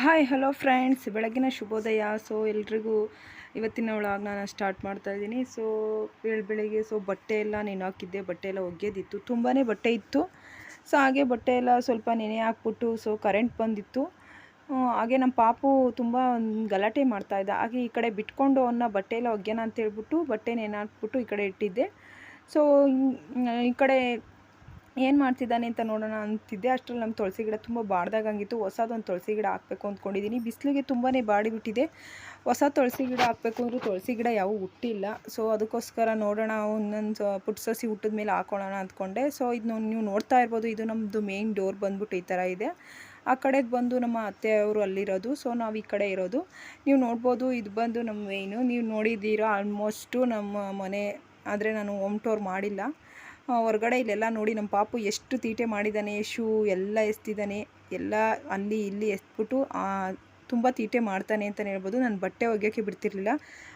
Hi hello friends ಬೆಳಗಿನ ಶುಭೋದಯ. So ಎಲ್ರಿಗೂ ಇವತ್ತಿನ ಒಳಗೆ ನಾನು ಸ್ಟಾರ್ಟ್ ಮಾಡ್ತಾ ಇದ್ದೀನಿ. ಸೊ ಬೆಳ ಬೆಳಿಗ್ಗೆ ಸೊ ಬಟ್ಟೆ ಎಲ್ಲ ನೆನೆ ಹಾಕಿದ್ದೆ. ಬಟ್ಟೆ ಎಲ್ಲ ಒಗೆದಿತ್ತು. ತುಂಬಾ ಬಟ್ಟೆ ಇತ್ತು. ಸೊ ಹಾಗೆ ಬಟ್ಟೆ ಎಲ್ಲ ಸ್ವಲ್ಪ ನೆನೆ ಹಾಕ್ಬಿಟ್ಟು ಸೊ ಕರೆಂಟ್ ಬಂದಿತ್ತು. ಹಾಗೆ ನಮ್ಮ ಪಾಪು ತುಂಬ ಗಲಾಟೆ ಮಾಡ್ತಾಯಿದ್ದ ಹಾಗೆ ಈ ಕಡೆ ಬಿಟ್ಕೊಂಡು ಅವನ್ನ ಬಟ್ಟೆ ಎಲ್ಲ ಒಗ್ಯೋಣ ಅಂತ ಹೇಳ್ಬಿಟ್ಟು ಬಟ್ಟೆ ನೆನೆ ಹಾಕ್ಬಿಟ್ಟು ಈ ಕಡೆ ಇಟ್ಟಿದ್ದೆ. ಸೊ ಈ ಕಡೆ ಏನು ಮಾಡ್ತಿದ್ದಾನೆ ಅಂತ ನೋಡೋಣ ಅಂತಿದ್ದೆ. ಅಷ್ಟರಲ್ಲಿ ನಮ್ಮ ತುಳಸಿ ಗಿಡ ತುಂಬ ಬಾಡ್ದಾಗಂಗಿತ್ತು. ಹೊಸದೊಂದು ತುಳಸಿ ಗಿಡ ಹಾಕಬೇಕು ಅಂದ್ಕೊಂಡಿದ್ದೀನಿ ಬಿಸಿಲಿಗೆ ತುಂಬಾ ಬಾಡಿಬಿಟ್ಟಿದೆ. ಹೊಸ ತುಳಸಿ ಗಿಡ ಹಾಕಬೇಕು ಅಂದರೂ ತುಳಸಿ ಗಿಡ ಯಾವೂ ಹುಟ್ಟಿಲ್ಲ. ಸೊ ಅದಕ್ಕೋಸ್ಕರ ನೋಡೋಣ, ಒಂದೊಂದು ಪುಟ್ಟ ಸಸಿ ಹುಟ್ಟಿದ ಮೇಲೆ ಹಾಕೊಳ್ಳೋಣ ಅಂದ್ಕೊಂಡೆ ಸೊ ಇದು ನೀವು ನೋಡ್ತಾ ಇರ್ಬೋದು. ಇದು ನಮ್ಮದು ಮೇನ್ ಡೋರ್ ಬಂದ್ಬಿಟ್ಟು ಈ ಥರ ಇದೆ. ಆ ಕಡೆಗೆ ಬಂದು ನಮ್ಮ ಅತ್ತೆಯವರು ಅಲ್ಲಿರೋದು. ಸೊ ನಾವು ಈ ಕಡೆ ಇರೋದು. ನೀವು ನೋಡ್ಬೋದು, ಇದು ಬಂದು ನಮ್ಮ ಮೇಯ್ನು ನೀವು ನೋಡಿದ್ದೀರಾ ಆಲ್ಮೋಸ್ಟು ನಮ್ಮ ಮನೆ. ಆದರೆ ನಾನು ಹೋಮ್ ಟೋರ್ ಮಾಡಿಲ್ಲ. ಹೊರಗಡೆ ಇಲ್ಲೆಲ್ಲ ನೋಡಿ ನಮ್ಮ ಪಾಪು ಎಷ್ಟು ತೀಟೆ ಮಾಡಿದ್ದಾನೆ ಶೂ ಎಲ್ಲ ಎಸ್ತಿದ್ದಾನೆ ಎಲ್ಲ ಅಲ್ಲಿ ಇಲ್ಲಿ ಎಸ್ಬಿಟ್ಟು ತುಂಬ ತೀಟೆ ಮಾಡ್ತಾನೆ ಅಂತಲೇ ಹೇಳ್ಬೋದು. ನಾನು ಬಟ್ಟೆ ಒಗೆಯೋಕ್ಕೆ ಬಿಡ್ತಿರ್ಲಿಲ್ಲ.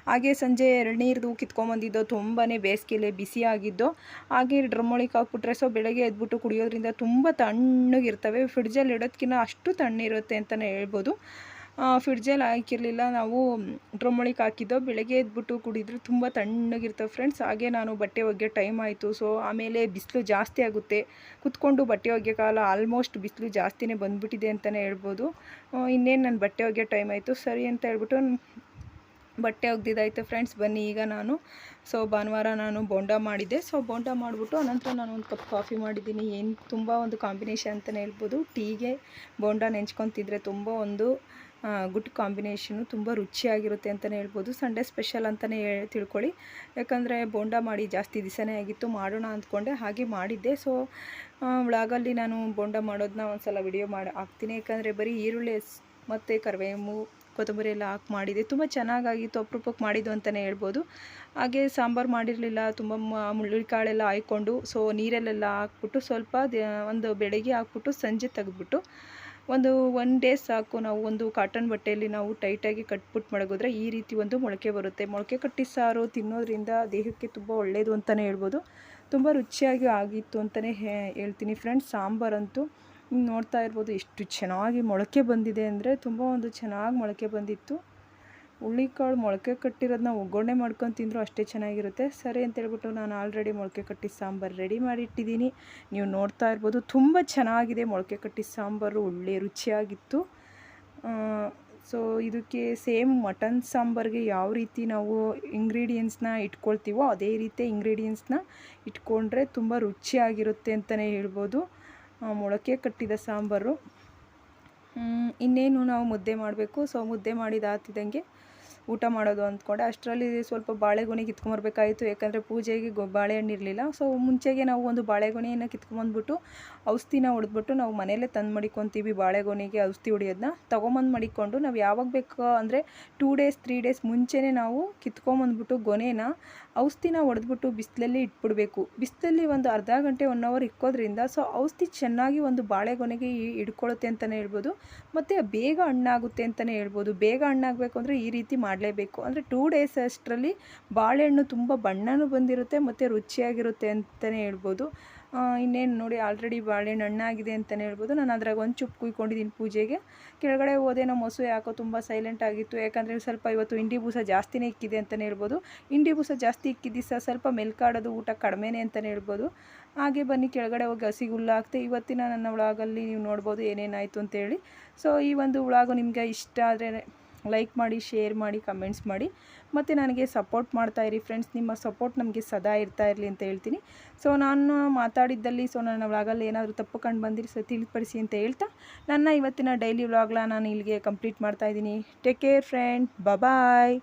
ಹಾಗೆ ಸಂಜೆ ಎಳ್ನೀರ್ದು ಕಿತ್ಕೊಂಬಂದಿದ್ದೋ ತುಂಬಾ ಬೇಸಿಗೆಲೆ ಬಿಸಿ ಆಗಿದ್ದು, ಹಾಗೆ ಡ್ರಮ್ ಒಳಗೆ ಹಾಕ್ಬಿಟ್ರೆ ಸೊ ಬೆಳಗ್ಗೆ ಎದ್ಬಿಟ್ಟು ಕುಡಿಯೋದ್ರಿಂದ ತುಂಬ ತಣ್ಣಗಿರ್ತವೆ. ಫ್ರಿಡ್ಜಲ್ಲಿ ಇಡೋದಕ್ಕಿಂತ ಅಷ್ಟು ತಣ್ಣಿರುತ್ತೆ ಅಂತಲೇ ಹೇಳ್ಬೋದು. ಫ್ರಿಡ್ಜಲ್ಲಿ ಹಾಕಿರಲಿಲ್ಲ. ನಾವು ಡ್ರಮ್ ಒಳಗೆ ಹಾಕಿದ್ದೋ, ಬೆಳಗ್ಗೆ ಎದ್ಬಿಟ್ಟು ಕುಡಿದ್ರೆ ತುಂಬ ತಣ್ಣಗಿರ್ತವೆ ಫ್ರೆಂಡ್ಸ್ ಹಾಗೆ ನಾನು ಬಟ್ಟೆ ಒಗ್ಗೆ ಟೈಮ್ ಆಯಿತು. ಸೊ ಆಮೇಲೆ ಬಿಸಿಲು ಜಾಸ್ತಿ ಆಗುತ್ತೆ. ಕುತ್ಕೊಂಡು ಬಟ್ಟೆ ಒಗೆಯೋಕ್ಕಾಗಲ್ಲ ಆಲ್ಮೋಸ್ಟ್ ಬಿಸಿಲು ಜಾಸ್ತಿನೇ ಬಂದುಬಿಟ್ಟಿದೆ ಅಂತಲೇ ಹೇಳ್ಬೋದು. ಇನ್ನೇನು ನನ್ನ ಬಟ್ಟೆ ಒಗ್ಗೆ ಟೈಮ್ ಆಯಿತು. ಸರಿ ಅಂತ ಹೇಳ್ಬಿಟ್ಟು ಬಟ್ಟೆ ಒಗ್ದಿದ್ದಾಯ್ತು ಫ್ರೆಂಡ್ಸ್, ಬನ್ನಿ ಈಗ ನಾನು. ಸೊ ಭಾನುವಾರ ನಾನು ಬೋಂಡ ಮಾಡಿದ್ದೆ. ಸೊ ಬೋಂಡ ಮಾಡಿಬಿಟ್ಟು ಅನಂತರ ನಾನು ಒಂದು ಕಪ್ ಕಾಫಿ ಮಾಡಿದ್ದೀನಿ. ಏನು ತುಂಬ ಒಂದು ಕಾಂಬಿನೇಷನ್ ಅಂತಲೇ ಹೇಳ್ಬೋದು. ಟೀಗೆ ಬೋಂಡ ನೆಂಚ್ಕೊತಿದ್ರೆ ತುಂಬ ಒಂದು ಗುಡ್ ಕಾಂಬಿನೇಷನು ತುಂಬ ರುಚಿಯಾಗಿರುತ್ತೆ ಅಂತಲೇ ಹೇಳ್ಬೋದು. ಸಂಡೇ ಸ್ಪೆಷಲ್ ಅಂತಲೇ ತಿಳ್ಕೊಳ್ಳಿ. ಯಾಕಂದರೆ ಬೋಂಡ ಮಾಡಿ ಜಾಸ್ತಿ ದಿವಸನೇ ಆಗಿತ್ತು, ಮಾಡೋಣ ಅಂದ್ಕೊಂಡೆ, ಹಾಗೆ ಮಾಡಿದ್ದೆ. ಸೊ ವ್ಲಾಗಲ್ಲಿ ನಾನು ಬೋಂಡ ಮಾಡೋದನ್ನ ಒಂದು ಸಲ ವಿಡಿಯೋ ಮಾಡಿ, ಹಾಕ್ತೀನಿ. ಯಾಕಂದರೆ ಬರೀ ಈರುಳ್ಳಿ ಮತ್ತು ಕರಿಬೇವು ಕೊತ್ತಂಬರಿ ಎಲ್ಲ ಹಾಕಿ ಮಾಡಿದೆ. ತುಂಬ ಚೆನ್ನಾಗಾಗಿತ್ತು, ಅಪರೂಪಕ್ಕೆ ಮಾಡಿದ್ದು ಅಂತಲೇ ಹೇಳ್ಬೋದು. ಹಾಗೆ ಸಾಂಬಾರು ಮಾಡಿರಲಿಲ್ಲ, ತುಂಬ ಮುಳ್ಳಿಕಾಳೆಲ್ಲ ಹಾಯ್ಕೊಂಡು ಸೊ ನೀರಲ್ಲೆಲ್ಲ ಹಾಕ್ಬಿಟ್ಟು ಸ್ವಲ್ಪ ಒಂದು ಬೆಳಗ್ಗೆ ಹಾಕ್ಬಿಟ್ಟು ಸಂಜೆ ತೆಗೆದ್ಬಿಟ್ಟು, ಒಂದು ಒನ್ ಡೇ ಸಾಕು ನಾವು ಒಂದು ಕಾಟನ್ ಬಟ್ಟೆಯಲ್ಲಿ ನಾವು ಟೈಟಾಗಿ ಕಟ್ಬಿಟ್ಟು ಮಡಗಿದ್ರೆ ಈ ರೀತಿ ಒಂದು ಮೊಳಕೆ ಬರುತ್ತೆ. ಮೊಳಕೆ ಕಟ್ಟಿ ಸಾರು ತಿನ್ನೋದ್ರಿಂದ ದೇಹಕ್ಕೆ ತುಂಬ ಒಳ್ಳೆಯದು ಅಂತಲೇ ಹೇಳ್ಬೋದು. ತುಂಬ ರುಚಿಯಾಗಿ ಆಗಿತ್ತು ಅಂತಲೇ ಹೇಳ್ತೀನಿ. ಫ್ರೆಂಡ್ಸ್ ಸಾಂಬಾರಂತೂ ನೋಡ್ತಾ ಇರ್ಬೋದು. ಎಷ್ಟು ಚೆನ್ನಾಗಿ ಮೊಳಕೆ ಬಂದಿದೆ ಅಂದರೆ ತುಂಬ ಒಂದು ಚೆನ್ನಾಗಿ ಮೊಳಕೆ ಬಂದಿತ್ತು. ಹುಳ್ಳಿಕಾಳು ಮೊಳಕೆ ಕಟ್ಟಿರೋದನ್ನ ಒಗ್ಗರಣೆ ಮಾಡ್ಕೊಂಡು ತಿಂದರೂ ಅಷ್ಟೇ ಚೆನ್ನಾಗಿರುತ್ತೆ. ಸರಿ ಅಂತ ಹೇಳ್ಬಿಟ್ಟು ನಾನು ಆಲ್ರೆಡಿ ಮೊಳಕೆ ಕಟ್ಟಿ ಸಾಂಬಾರು ರೆಡಿ ಮಾಡಿ ಇಟ್ಟಿದ್ದೀನಿ. ನೀವು ನೋಡ್ತಾ ಇರ್ಬೋದು ತುಂಬ ಚೆನ್ನಾಗಿದೆ ಮೊಳಕೆ ಕಟ್ಟಿ ಸಾಂಬಾರು. ಒಳ್ಳೆ ರುಚಿಯಾಗಿತ್ತು. ಸೊ ಇದಕ್ಕೆ ಸೇಮ್ ಮಟನ್ ಸಾಂಬಾರಿಗೆ ಯಾವ ರೀತಿ ನಾವು ಇಂಗ್ರೀಡಿಯೆಂಟ್ಸ್ನ ಇಟ್ಕೊಳ್ತೀವೋ ಅದೇ ರೀತಿ ಇಂಗ್ರೀಡಿಯೆಂಟ್ಸ್ನ ಇಟ್ಕೊಂಡ್ರೆ ತುಂಬ ರುಚಿಯಾಗಿರುತ್ತೆ ಅಂತಲೇ ಹೇಳ್ಬೋದು. ಮೊಳಕೆ ಕಟ್ಟಿದ ಸಾಂಬಾರು. ಇನ್ನೇನು ನಾವು ಮುದ್ದೆ ಮಾಡಬೇಕು. ಸೊ ಮುದ್ದೆ ಮಾಡಿದಾತಿದ್ದಂಗೆ ಊಟ ಮಾಡೋದು ಅಂದ್ಕೊಂಡೆ. ಅಷ್ಟರಲ್ಲಿ ಸ್ವಲ್ಪ ಬಾಳೆಗೊನೆ ಕಿತ್ಕೊಂಬರ್ಬೇಕಾಯಿತು. ಯಾಕಂದರೆ ಪೂಜೆಗೆ ಗೊ ಬಾಳೆಹಣ್ಣು ಇರಲಿಲ್ಲ ಸೊ ಮುಂಚೆಗೆ ನಾವು ಒಂದು ಬಾಳೆಗೊನೆಯನ್ನು ಕಿತ್ಕೊಂಬಂದ್ಬಿಟ್ಟು ಔಷಧಿನ ಹೊಡೆದ್ಬಿಟ್ಟು ನಾವು ಮನೆಯಲ್ಲೇ ತಂದು ಮಡಿಕೊತೀವಿ ಬಾಳೆಗೊನೆಗೆ ಔಷಧಿ ಹೊಡಿಯೋದನ್ನ ತೊಗೊಂಬಂದು ಮಡಿಕೊಂಡು ನಾವು ಯಾವಾಗ ಬೇಕು ಅಂದರೆ ಟೂ ಡೇಸ್ ತ್ರೀ ಡೇಸ್ ಮುಂಚೆನೇ ನಾವು ಕಿತ್ಕೊಂಬಂದ್ಬಿಟ್ಟು ಗೊನೆನ ಔಷಧಿನ ಹೊಡೆದ್ಬಿಟ್ಟು ಬಿಸಿಲಲ್ಲಿ ಇಟ್ಬಿಡಬೇಕು. ಬಿಸಿಲಲ್ಲಿ ಒಂದು ಅರ್ಧ ಗಂಟೆ ಒನ್ ಅವರ್ ಇಕ್ಕೋದ್ರಿಂದ ಸೊ, ಔಷಧಿ ಚೆನ್ನಾಗಿ ಒಂದು ಬಾಳೆಗೊನೆಗೆ ಹಿಡ್ಕೊಳ್ಳುತ್ತೆ ಅಂತಲೇ ಹೇಳ್ಬೋದು. ಮತ್ತು ಬೇಗ ಹಣ್ಣಾಗುತ್ತೆ ಅಂತಲೇ ಹೇಳ್ಬೋದು. ಬೇಗ ಹಣ್ಣಾಗಬೇಕು ಅಂದರೆ ಈ ರೀತಿ ಮಾಡಲೇಬೇಕು. ಅಂದರೆ ಟೂ ಡೇಸ್ ಅಷ್ಟರಲ್ಲಿ ಬಾಳೆಹಣ್ಣು ತುಂಬ ಬಣ್ಣನೂ ಬಂದಿರುತ್ತೆ ಮತ್ತು ರುಚಿಯಾಗಿರುತ್ತೆ ಅಂತಲೇ ಹೇಳ್ಬೋದು. ಇನ್ನೇನು ನೋಡಿ ಆಲ್ರೆಡಿ ಬಾಳೆಹಣ್ಣು ಹಣ್ಣಾಗಿದೆ ಅಂತಲೇ ಹೇಳ್ಬೋದು. ನಾನು ಅದ್ರಾಗ ಒಂದು ಚುಪ್ ಕುಯ್ಕೊಂಡಿದ್ದೀನಿ ಪೂಜೆಗೆ. ಕೆಳಗಡೆ ಹೋದೇನೋ ಮೊಸು ಯಾಕೋ ತುಂಬ ಸೈಲೆಂಟ್ ಆಗಿತ್ತು. ಯಾಕಂದರೆ ಸ್ವಲ್ಪ ಇವತ್ತು ಇಂಡಿ ಬೂಸ ಜಾಸ್ತಿನೇ ಇಕ್ಕಿದೆ ಅಂತಲೇ ಹೇಳ್ಬೋದು. ಇಂಡಿ ಬೂಸ ಜಾಸ್ತಿ ಇಕ್ಕಿದ್ದು ಸಹ ಸ್ವಲ್ಪ ಮೆಲ್ಕಾಡೋದು ಊಟ ಕಡಿಮೆನೇ ಅಂತಲೇ ಹೇಳ್ಬೋದು. ಹಾಗೆ ಬನ್ನಿ, ಕೆಳಗಡೆ ಹೋಗಿ ಹಸಿಗೆ ಹುಲ್ಲು ಹಾಕ್ತೆ. ಇವತ್ತಿನ ನನ್ನ ವ್ಲಾಗಲ್ಲಿ ನೀವು ನೋಡ್ಬೋದು ಏನೇನಾಯಿತು ಅಂತೇಳಿ ಸೊ ಈ ಒಂದು ವ್ಲಾಗು ನಿಮಗೆ ಇಷ್ಟ ಆದರೆ ಲೈಕ್ ಮಾಡಿ ಶೇರ್ ಮಾಡಿ ಕಮೆಂಟ್ಸ್ ಮಾಡಿ. ಮತ್ತು ನನಗೆ ಸಪೋರ್ಟ್ ಮಾಡ್ತಾ ಇರಿ ಫ್ರೆಂಡ್ಸ್ ನಿಮ್ಮ ಸಪೋರ್ಟ್ ನಮಗೆ ಸದಾ ಇರ್ತಾ ಇರಲಿ ಅಂತ ಹೇಳ್ತೀನಿ. ಸೊ ನಾನು ಮಾತಾಡಿದ್ದಲ್ಲಿ ಸೊ ನನ್ನ ವ್ಲಾಗಲ್ಲಿ ಏನಾದರೂ ತಪ್ಪು ಕಂಡು ಬಂದಿರಿ ಸೊ ತಿಳಿಪಡಿಸಿ ಅಂತ ಹೇಳ್ತಾ, ನನ್ನ ಇವತ್ತಿನ ಡೈಲಿ ವ್ಲಾಗ್ನ ನಾನು ಇಲ್ಲಿಗೆ ಕಂಪ್ಲೀಟ್ ಮಾಡ್ತಾ ಇದ್ದೀನಿ. Take care friend bye